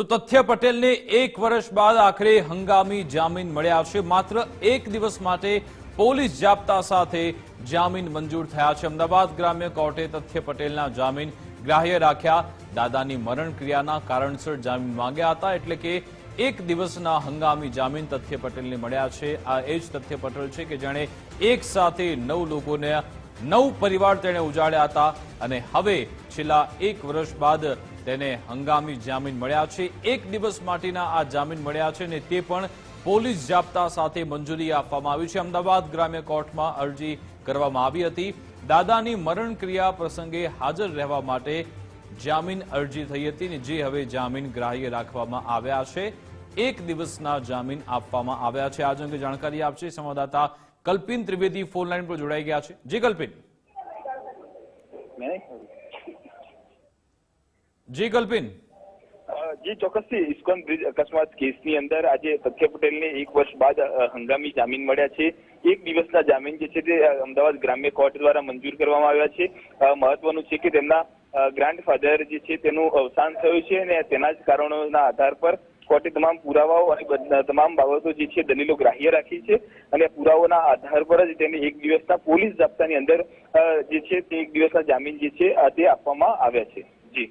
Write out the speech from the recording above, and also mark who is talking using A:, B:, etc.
A: તો તથ્ય પટેલને એક વર્ષ બાદ આખરે હંગામી જામીન મળ્યા છે. માત્ર એક દિવસ માટે પોલીસ જાપ્તા સાથે જામીન મંજૂર થયા છે. અમદાવાદ ગ્રામ્ય કોર્ટે તથ્ય પટેલના જામીન ગ્રાહ્ય રાખ્યા. દાદાની મરણ ક્રિયાના કારણસર જામીન માંગ્યા હતા એટલે કે એક દિવસના હંગામી જામીન તથ્ય પટેલને મળ્યા છે. આ એ જ તથ્ય પટેલ છે કે જેણે એક સાથે નવ લોકોને, નવ પરિવાર તેણે ઉજાડ્યા હતા અને હવે છેલ્લા એક વર્ષ બાદ તેને હંગામી જામીન મળ્યા છે. એક દિવસ માટેના આ જામીન મળ્યા છે અને તે પણ પોલીસ જાપ્તા સાથે મંજૂરી આપવામાં આવી છે. અમદાવાદ ગ્રામ્ય કોર્ટમાં અરજી કરવામાં આવી હતી. દાદાની મરણ ક્રિયા પ્રસંગે હાજર રહેવા માટે જામીન અરજી થઈ હતી ને જે હવે જામીન ગ્રાહ્ય રાખવામાં આવ્યા છે. એક દિવસના જામીન આપવામાં આવ્યા છે. આજ અંગે જાણકારી આપશે સંવાદદાતા કલ્પિન ત્રિવેદી ફોન લાઈન પર જોડાઈ ગયા છે. જી કલ્પિન. જી કલ્પિન
B: જી, ચોક્કસથી. ઇસ્કોન બ્રિજ અકસ્માત કેસની અંદર આજે તથ્ય પટેલને એક વર્ષ બાદ હંગામી જામીન મળ્યા છે. એક દિવસના જામીન જે છે તે અમદાવાદ ગ્રામ્ય કોર્ટ દ્વારા મંજૂર કરવામાં આવ્યા છે. મહત્વનું છે કે તેમના ગ્રાન્ડફાધર જે છે તેનું અવસાન થયું છે અને તેના જ કારણોના આધાર પર કોર્ટે તમામ પુરાવાઓ અને તમામ બાબતો જે છે દલીલો ગ્રાહ્ય રાખી છે અને પુરાવાઓના આધાર પર જ તેને એક દિવસના પોલીસ જાપ્તાની અંદર જે છે તે એક દિવસના જામીન જે છે તે આપવામાં આવ્યા છે. જી.